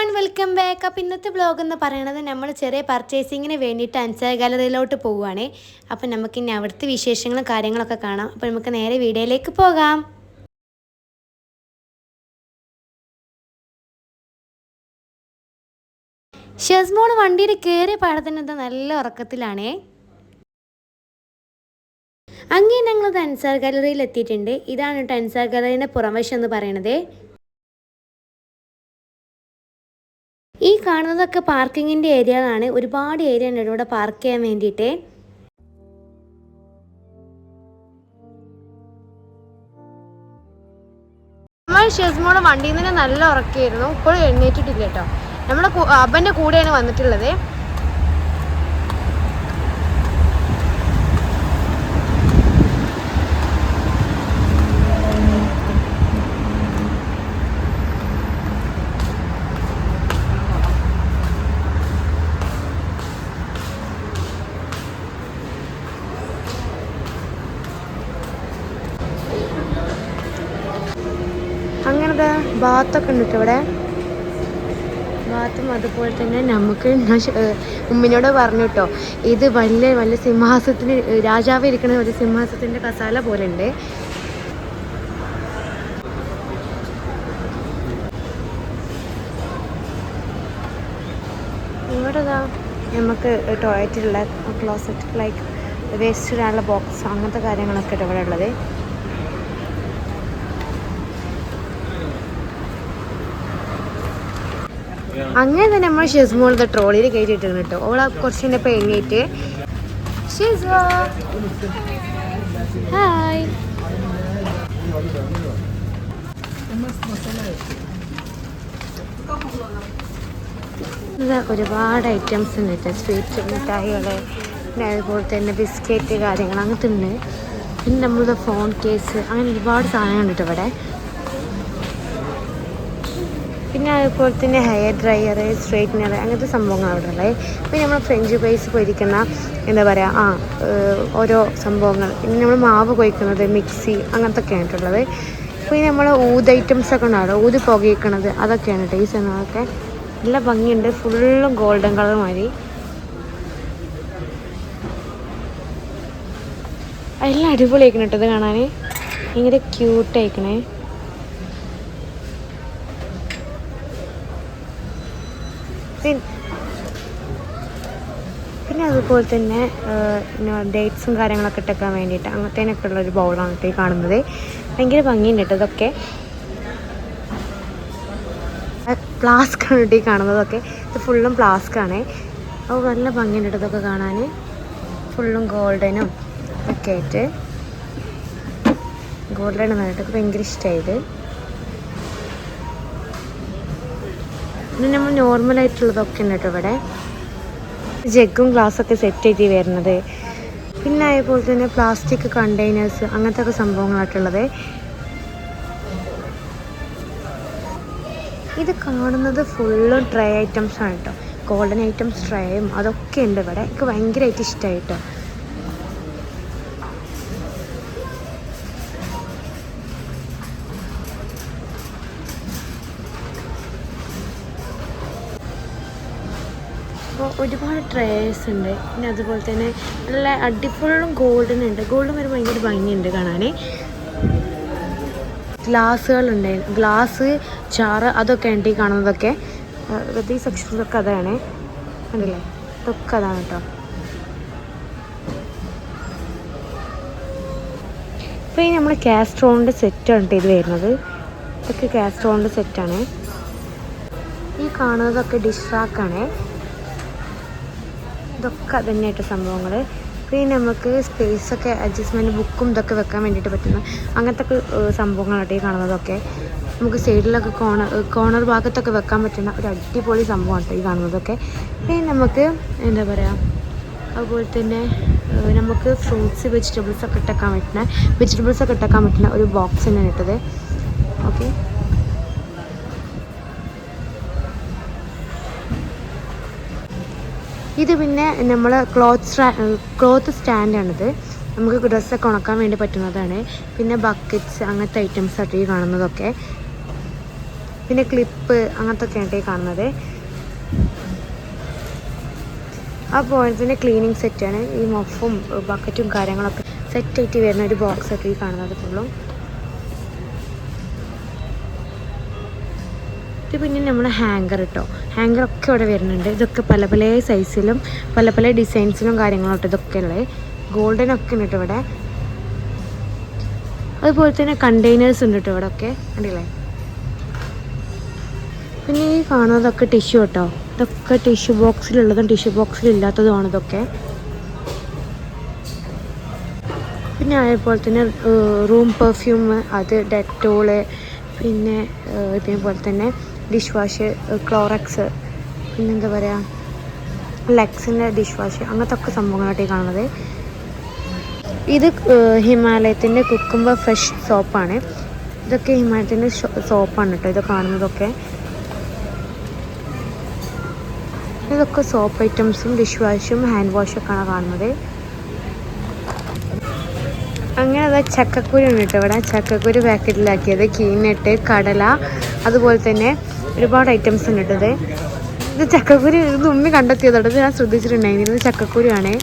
One welcome back അപ്പം ഇന്നത്തെ blog എന്ന് പറയണത് നമ്മൾ ചെറിയ പർച്ചേസിങ്ങിന് വേണ്ടിയിട്ട് അൻസാർ ഗാലറിയിലോട്ട് പോവുകയാണ്. അപ്പം നമുക്ക് ഇനി അവിടുത്തെ വിശേഷങ്ങളും കാര്യങ്ങളൊക്കെ കാണാം. അപ്പോൾ നമുക്ക് നേരെ വീഡിയോയിലേക്ക് പോകാം. ഷെസ്മോൾ വണ്ടിയിൽ കയറിയ പാടത്തിനെന്താ നല്ല ഉറക്കത്തിലാണേ. അങ്ങനെ ഞങ്ങളത് അൻസാർ ഗാലറിയിൽ എത്തിയിട്ടുണ്ട്. ഇതാണ് കേട്ടോ അൻസാർ ഗാലറിയുടെ പുറംവശം എന്ന് പറയണത്. ഈ കാണുന്നതൊക്കെ പാർക്കിങ്ങിന്റെ ഏരിയകളാണ്. ഒരുപാട് ഏരിയ ഉണ്ട് ഇവിടെ പാർക്ക് ചെയ്യാൻ വേണ്ടിയിട്ട്. നമ്മൾ വണ്ടിയിൽ നിന്ന് തന്നെ നല്ല ഉറക്കമായിരുന്നു. ഇപ്പോഴും എഴുന്നേറ്റിട്ടില്ല കേട്ടോ. നമ്മുടെ അപ്പന്റെ കൂടെയാണ് വന്നിട്ടുള്ളത്. ബാത്തൊക്കെ ഉണ്ട് ഇവിടെ. ബാത്തും അതുപോലെ തന്നെ നമുക്ക് ഉമ്മിനോട് പറഞ്ഞു കേട്ടോ. ഇത് വലിയ വലിയ സിംഹാസത്തിന് രാജാവ് ഇരിക്കുന്ന ഒരു സിംഹാസത്തിന്റെ കസാല പോലെ ഉണ്ട്. ഇവിടെ നമുക്ക് ടോയ്ലറ്റിലുള്ള ക്ലോസറ്റ് ലൈക്ക് വേസ്റ്റ് ഇടാനുള്ള ബോക്സ് അങ്ങനത്തെ കാര്യങ്ങളൊക്കെ ഇവിടെ ഉള്ളത്. അങ്ങനെ തന്നെ നമ്മൾ ഷെസ്മോളത്തെ ട്രോളിയിൽ കയറ്റിയിട്ടാണ് കേട്ടോ. ഓളെ കുറച്ച് കഴിഞ്ഞപ്പോൾ എണ്ണീറ്റ് ഷിസ ഹായ് ഒരുപാട് ഐറ്റംസ് ഉണ്ട് കേട്ടോ. സ്വീറ്റ് മിഠായികൾ പിന്നെ അതുപോലെ തന്നെ ബിസ്ക്കറ്റ് കാര്യങ്ങൾ അങ്ങനത്തെ ഉണ്ട് പിന്നെ നമ്മളുടെ ഫോൺ കേസ് അങ്ങനെ ഒരുപാട് സാധനങ്ങളുണ്ട് ഇവിടെ. പിന്നെ അതുപോലെ തന്നെ ഹെയർ ഡ്രയർ സ്ട്രൈറ്റ്നർ അങ്ങനത്തെ സംഭവങ്ങൾ അവിടെ ഉള്ളത്. പിന്നെ നമ്മൾ ഫ്രഞ്ച് ഫ്രൈസ് പൊരിക്കുന്ന എന്താ പറയുക ആ ഓരോ സംഭവങ്ങൾ. പിന്നെ നമ്മൾ മാവ് കൊയ്ക്കുന്നത് മിക്സി അങ്ങനത്തെ ഒക്കെ ആയിട്ടുള്ളത് പിന്നെ നമ്മൾ ഊത് ഐറ്റംസ് ഒക്കെ ഉണ്ടാവും ഊത് പുകയിക്കണത് അതൊക്കെയാണ് കേട്ടോ സാധനങ്ങളൊക്കെ നല്ല ഭംഗിയുണ്ട്. ഫുള്ളും ഗോൾഡൻ കളർ മാതിരി. എല്ലാം അടിപൊളിയായിരിക്കണം കേട്ടോ ഇത് കാണാൻ. ഭയങ്കര ക്യൂട്ടായിക്കണേ പിന്നെ അതുപോലെ തന്നെ ഡേറ്റ്സും കാര്യങ്ങളൊക്കെ ഇട്ടേക്കാൻ വേണ്ടിയിട്ട് അങ്ങനത്തേനൊക്കെ ഉള്ളൊരു ബൗളാണ് കേട്ടോ ഈ കാണുന്നത്. ഭയങ്കര ഭംഗിയുണ്ട് കേട്ടോ ഇതൊക്കെ. ഫ്ലാസ്ക് ആണ് കേട്ടോ ഈ കാണുന്നതൊക്കെ. ഇത് ഫുള്ളും ഫ്ലാസ്ക് ആണ്. അപ്പോൾ നല്ല ഭംഗിയുണ്ട് ഇതൊക്കെ കാണാൻ ഫുള്ളും ഗോൾഡനും ഒക്കെ ആയിട്ട്. ഗോൾഡൻ എന്നിട്ട് ഭയങ്കര ഇഷ്ടമായത് പിന്നെ നമ്മൾ നോർമൽ ആയിട്ടുള്ളതൊക്കെ ഉണ്ട് കേട്ടോ ഇവിടെ. ജഗ്ഗും ഗ്ലാസ്സൊക്കെ സെറ്റ് ചെയ്ത് വരുന്നത്. പിന്നെ അതേപോലെ തന്നെ പ്ലാസ്റ്റിക് കണ്ടെയ്നേഴ്സ് അങ്ങനത്തെ ഒക്കെ സംഭവങ്ങളായിട്ടുള്ളത്. ഇത് കാണുന്നത് ഫുള്ളും ട്രേ ഐറ്റംസ് ആണ് കേട്ടോ. ഗോൾഡൻ ഐറ്റംസ് ട്രേയും അതൊക്കെ ഉണ്ട് ഇവിടെ. എനിക്ക് ഭയങ്കരമായിട്ട് ഇഷ്ടമായി കേട്ടോ. അപ്പോൾ ഒരുപാട് ട്രേസ് ഉണ്ട്. പിന്നെ അതുപോലെ തന്നെ നല്ല അടിപൊളും ഗോൾഡൻ ഉണ്ട്. ഗോൾഡൻ വരുമ്പോൾ ഭയങ്കര ഭംഗിയുണ്ട് കാണാൻ ഗ്ലാസ്സുകളുണ്ട്. ഗ്ലാസ് ചാറ് അതൊക്കെ ഉണ്ട് ഈ കാണുന്നതൊക്കെ. ഈ സെക്ഷൻസൊക്കെ അതാണ്. കണ്ടില്ലേ? ഇതൊക്കെ അതാണ് കേട്ടോ ഇപ്പോൾ ഈ നമ്മൾ കാസ്ട്രോണിന്റെ സെറ്റാണ് ഇത് വരുന്നത്. ഇതൊക്കെ കാസ്ട്രോണിന്റെ സെറ്റാണ് ഈ കാണുന്നതൊക്കെ ഡിഷ് റാക്കാണ് ഇതൊക്കെ തന്നെയായിട്ട് സംഭവങ്ങൾ പിന്നെ നമുക്ക് സ്പേസൊക്കെ അഡ്ജസ്റ്റ്മെന്റ് ബുക്കും ഇതൊക്കെ വെക്കാൻ വേണ്ടിയിട്ട് പറ്റുന്ന അങ്ങനത്തെ ഒക്കെ സംഭവങ്ങളായിട്ട് ഈ കാണുന്നതൊക്കെ. നമുക്ക് സൈഡിലൊക്കെ കോണർ കോണർ ഭാഗത്തൊക്കെ വെക്കാൻ പറ്റുന്ന ഒരു അടിപൊളി സംഭവമാണ് ഈ കാണുന്നതൊക്കെ. പിന്നെ നമുക്ക് എന്താ പറയുക അതുപോലെ തന്നെ നമുക്ക് ഫ്രൂട്ട്സ് വെജിറ്റബിൾസ് ഒക്കെ ഇട്ടേക്കാൻ പറ്റുന്ന വെജിറ്റബിൾസ് ഒക്കെ ഇട്ടേക്കാൻ പറ്റുന്ന ഒരു ബോക്സ് തന്നെയാണ് ഇട്ടത്. ഓക്കെ ഇത് പിന്നെ നമ്മൾ ക്ലോത്ത് ക്ലോത്ത് സ്റ്റാൻഡാണിത് നമുക്ക് ഡ്രസ്സൊക്കെ ഉണക്കാൻ വേണ്ടി പറ്റുന്നതാണ്. പിന്നെ ബക്കറ്റ്സ് അങ്ങനത്തെ ഐറ്റംസ് ആയിട്ട് ഈ കാണുന്നതൊക്കെ. പിന്നെ ക്ലിപ്പ് അങ്ങനത്തെ ഒക്കെ ആയിട്ട് ഈ കാണുന്നത്. ആ തന്നെ ക്ലീനിങ് സെറ്റാണ് ഈ മൊഫും ബക്കറ്റും കാര്യങ്ങളൊക്കെ സെറ്റായിട്ട് വരുന്ന ഒരു ബോക്സൊക്കെ ഈ കാണുന്നത് ഫുള്ളും ഇത് പിന്നെ നമ്മൾ ഹാങ്കർ കേട്ടോ ഹാങ്കർ ഒക്കെ ഇവിടെ വരുന്നുണ്ട്. ഇതൊക്കെ പല പല സൈസിലും പല പല ഡിസൈൻസിലും കാര്യങ്ങളും കേട്ടോ ഇതൊക്കെ ഉള്ളത്. ഗോൾഡൻ ഒക്കെ ഉണ്ട് ഇവിടെ. അതുപോലെ തന്നെ കണ്ടെയ്നേഴ്സ് ഉണ്ട് കേട്ടോ ഇവിടെ ഒക്കെ. കണ്ടില്ലേ? പിന്നെ ഈ കാണുന്നതൊക്കെ ടിഷ്യൂ കേട്ടോ ഇതൊക്കെ ടിഷ്യൂ ബോക്സിലുള്ളതും ടിഷ്യൂ ബോക്സിലില്ലാത്തതുമാണ് ഇതൊക്കെ. പിന്നെ അതേപോലെ തന്നെ റൂം പെർഫ്യൂം അത് ഡെറ്റോൾ പിന്നെ ഇതേപോലെ തന്നെ ഡിഷ് വാഷ് ക്ലോറക്സ് പിന്നെന്താ പറയുക ലെക്സിന്റെ ഡിഷ് വാഷ് അങ്ങനത്തെ ഒക്കെ സംഭവങ്ങളായിട്ട് കാണുന്നത്. ഇത് ഹിമാലയത്തിന്റെ കുക്കുംബർ ഫ്രഷ് സോപ്പാണ്. ഇതൊക്കെ ഹിമാലയത്തിന്റെ സോപ്പാണ് കേട്ടോ ഇത് കാണുന്നതൊക്കെ. ഇതൊക്കെ സോപ്പ് ഐറ്റംസും ഡിഷ് വാഷും ഹാൻഡ് വാഷൊക്കെയാണ് കാണുന്നത്. അങ്ങനെ അതാ ചക്കക്കുരു ഉണ്ട് കേട്ടോ ഇവിടെ. ചക്കക്കുരു പാക്കറ്റിലാക്കിയത് കീനട്ട് കടല അതുപോലെ തന്നെ ഒരുപാട് ഐറ്റംസ് ഉണ്ട് കേട്ടോ ഇത് ചക്കക്കുരി ഇത് ഉമ്മി കണ്ടെത്തിയത് ഇത് ഞാൻ ശ്രദ്ധിച്ചിട്ടുണ്ടായിരുന്നു. ഇത് ചക്കക്കുരു ആണേ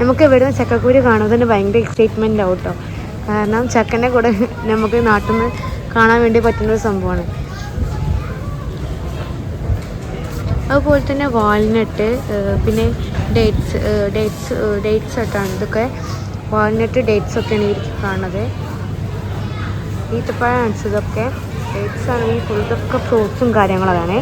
നമുക്ക് ഇവിടുന്ന് ചക്കക്കുരു കാണുമ്പോൾ തന്നെ ഭയങ്കര എക്സൈറ്റ്മെന്റ് ആവും കേട്ടോ. കാരണം ചക്കന്റെ കൂടെ നമുക്ക് നാട്ടിൽ നിന്ന് കാണാൻ വേണ്ടി പറ്റുന്ന ഒരു സംഭവമാണ്. അതുപോലെ തന്നെ വാൾനട്ട് പിന്നെ ഡേറ്റ്സ് ഡേറ്റ്സ് ഡേറ്റ്സ് ആയിട്ടാണ് ഇതൊക്കെ. വാൾനട്ട് ഡേറ്റ്സ് ഒക്കെയാണ് ഇവർക്ക് കാണുന്നത്. ഈത്തപ്പഴം ഇതൊക്കെ ഡേറ്റ്സ് ആണെങ്കിൽ ഫുൾ ഇതൊക്കെ ഫ്രൂട്ട്സും കാര്യങ്ങളതാണ്.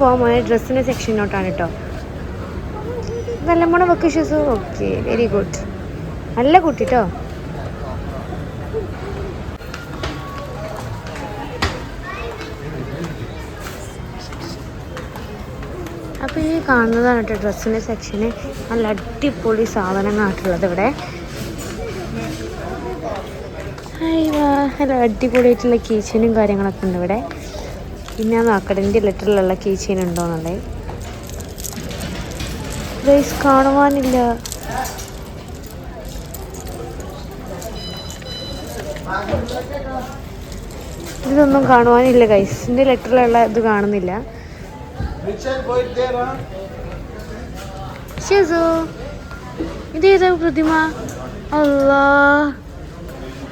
പോകുമ്പോൾ ഡ്രസ്സിന്റെ സെക്ഷനിലോട്ടാണ് കേട്ടോ നല്ല മോണ വെക്ക് ഷൂസ് ഓക്കെ വെരി ഗുഡ് നല്ല കേട്ടോ അപ്പോൾ ഈ കാണുന്നതാണ് കേട്ടോ ഡ്രസ്സിന്റെ സെക്ഷന് നല്ല അടിപൊളി സാധനങ്ങളായിട്ടുള്ളത് ഇവിടെ. ഹായ് വാ. നല്ല അടിപൊളിയായിട്ടുള്ള കീച്ചനും കാര്യങ്ങളൊക്കെ ഉണ്ട് ഇവിടെ. പിന്നെ ഞാൻ നോക്കട്ടെ എന്റെ ലെറ്ററിലുള്ള കീച്ചൻ ഉണ്ടോയെന്നുള്ളത് ഗൈസ് കാണുവാനില്ല. ഇതൊന്നും കാണുവാനില്ല ഗൈസ് എന്റെ ലെറ്ററിലുള്ള ഇത് കാണുന്നില്ല? ഷെസു ഇതേതാ പ്രതിമ? അല്ലാ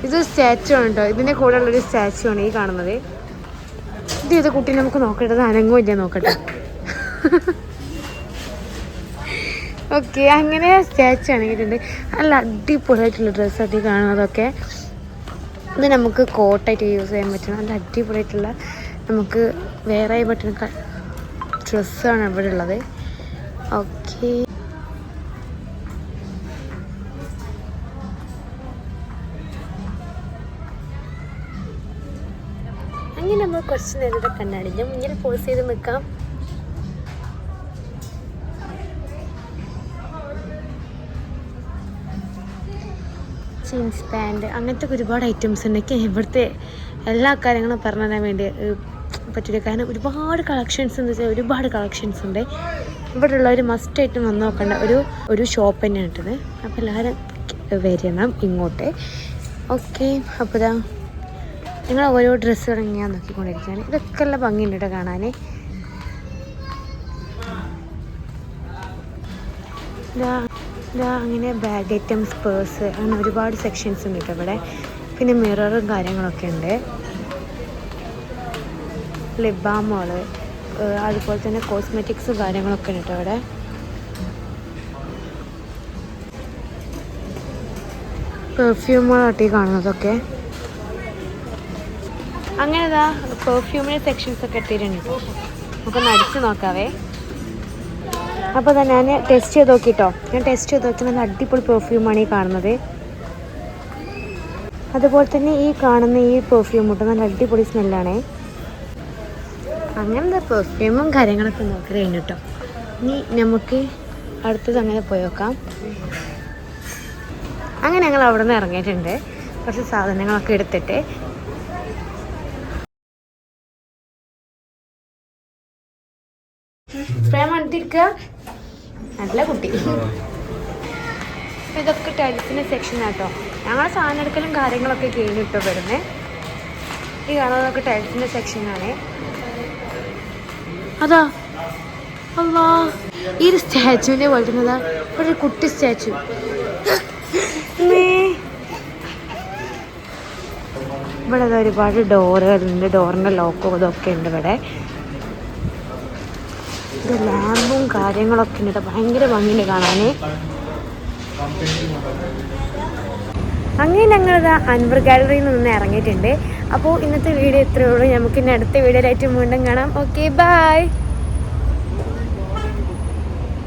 ഇത് സ്റ്റാച്ചു കേട്ടോ ഇതിന്റെ കൂടെ ഉള്ളൊരു സ്റ്റാച്ചു ആണ് ഈ കാണുന്നത്. ഇത് ചെയ്ത കുട്ടി നമുക്ക് നോക്കട്ടെ. അത് അനങ്ങോ ഇല്ല നോക്കട്ടെ. ഓക്കെ അങ്ങനെ സ്റ്റാച്ചു ആണെങ്കിട്ടുണ്ട് നല്ല അടിപൊളിയായിട്ടുള്ള ഡ്രസ്സാണ് ഈ കാണുന്നതൊക്കെ. ഇത് നമുക്ക് കോട്ടായിട്ട് യൂസ് ചെയ്യാൻ പറ്റുന്ന നല്ല അടിപൊളിയായിട്ടുള്ള നമുക്ക് വേറെ പറ്റുന്ന ഡ്രസ്സാണ് ഇവിടെ ഉള്ളത്. ഓക്കെ. കുറച്ച് നേരത്തെ കണ്ണാടിന്റെ മുന്നിൽ പോസ് ചെയ്ത് നിൽക്കാം. ജീൻസ് പാന്റ് അങ്ങനത്തെ ഒരുപാട് ഐറ്റംസ് ഉണ്ട്. ഇവിടുത്തെ എല്ലാ കാര്യങ്ങളും പറഞ്ഞു തരാൻ വേണ്ടി പറ്റില്ല. കാരണം ഒരുപാട് കളക്ഷൻസ് എന്ന് വെച്ചാൽ ഒരുപാട് കളക്ഷൻസ് ഉണ്ട്. ഇവിടെ ഉള്ളവർ മസ്റ്റായിട്ട് വന്ന് നോക്കേണ്ട ഒരു ഒരു ഷോപ്പ് തന്നെയാണ് ഇട്ടത് അപ്പോൾ എല്ലാവരും വരണം ഇങ്ങോട്ട്. ഓക്കെ അപ്പോൾ ഇതാ നിങ്ങൾ ഓരോ ഡ്രസ്സുകൾ ഇങ്ങനെ നോക്കിക്കൊണ്ടിരിക്കുകയാണ് ഇതൊക്കെ എല്ലാം ഭംഗിയുണ്ട് കേട്ടോ കാണാൻ ഇതാ അങ്ങനെ ബാഗ് ഐറ്റംസ് പേഴ്സ് അങ്ങനെ ഒരുപാട് സെക്ഷൻസ് ഉണ്ട് കേട്ടോ ഇവിടെ. പിന്നെ മിററും കാര്യങ്ങളൊക്കെ ഉണ്ട്. ലിബാമോൾ അതുപോലെ തന്നെ കോസ്മെറ്റിക്സ് കാര്യങ്ങളൊക്കെ ഉണ്ട് കേട്ടോ ഇവിടെ. പെർഫ്യൂമുകളാട്ടി കാണുന്നതൊക്കെ. അങ്ങനെ ഇതാ പെർഫ്യൂമിന് സെക്ഷൻസ് ഒക്കെ എത്തിയിട്ടുണ്ട് നമുക്ക് നമുക്കൊന്ന് അടിച്ച് നോക്കാവേ. അപ്പോൾ തന്നെ ഞാൻ ടെസ്റ്റ് ചെയ്ത് നോക്കിട്ടോ. ഞാൻ ടെസ്റ്റ് ചെയ്ത് നോക്കി നല്ല അടിപൊളി പെർഫ്യൂമാണ് ഈ കാണുന്നത്. അതുപോലെ തന്നെ ഈ കാണുന്ന ഈ പെർഫ്യൂം കൊണ്ട് നല്ല അടിപൊളി സ്മെല്ലാണേ അങ്ങനത്തെ പെർഫ്യൂമും കാര്യങ്ങളൊക്കെ നോക്കി കഴിഞ്ഞു കേട്ടോ ഇനി നമുക്ക് അടുത്തത് അങ്ങനെ പോയി നോക്കാം. അങ്ങനെ ഞങ്ങൾ അവിടെ നിന്ന് ഇറങ്ങിയിട്ടുണ്ട്. കുറച്ച് സാധനങ്ങളൊക്കെ എടുത്തിട്ട്. അടുത്തിരിക്കുക നല്ല കുട്ടി. ഇതൊക്കെ ടൈൽസിന്റെ സെക്ഷൻ ആട്ടോ. ഞങ്ങളെ സാധനം എടുക്കലും കാര്യങ്ങളൊക്കെ കഴിഞ്ഞിട്ടോ വരുന്നത് ഈ കാണുന്നതൊക്കെ ടൈൽസിന്റെ സെക്ഷനാണ് അതാ. അല്ലാ ഈ ഒരു സ്റ്റാച്ചുവിനെ വളരുന്നതാ ഇവിടെ ഒരു കുട്ടി സ്റ്റാച്ചു. ഇവിടെ ഒരുപാട് ഡോറുകളുണ്ട് ഡോറിന്റെ ലോക്കും ഇതൊക്കെ ഉണ്ട് ഇവിടെ. ഇത് ലാമ്പും കാര്യങ്ങളൊക്കെ ഉണ്ട്. ഭയങ്കര ഭംഗിയുണ്ട് കാണാനേ. അങ്ങനെ ഞങ്ങളിതാ അൻവർ ഗാലറിയിൽ നിന്ന് ഇറങ്ങിയിട്ടുണ്ട്. അപ്പോൾ ഇന്നത്തെ വീഡിയോ ഇത്രയേ ഉള്ളൂ. നമുക്ക് ഇനി അടുത്ത വീഡിയോയിലായിട്ട് വീണ്ടും കാണാം. Okay bye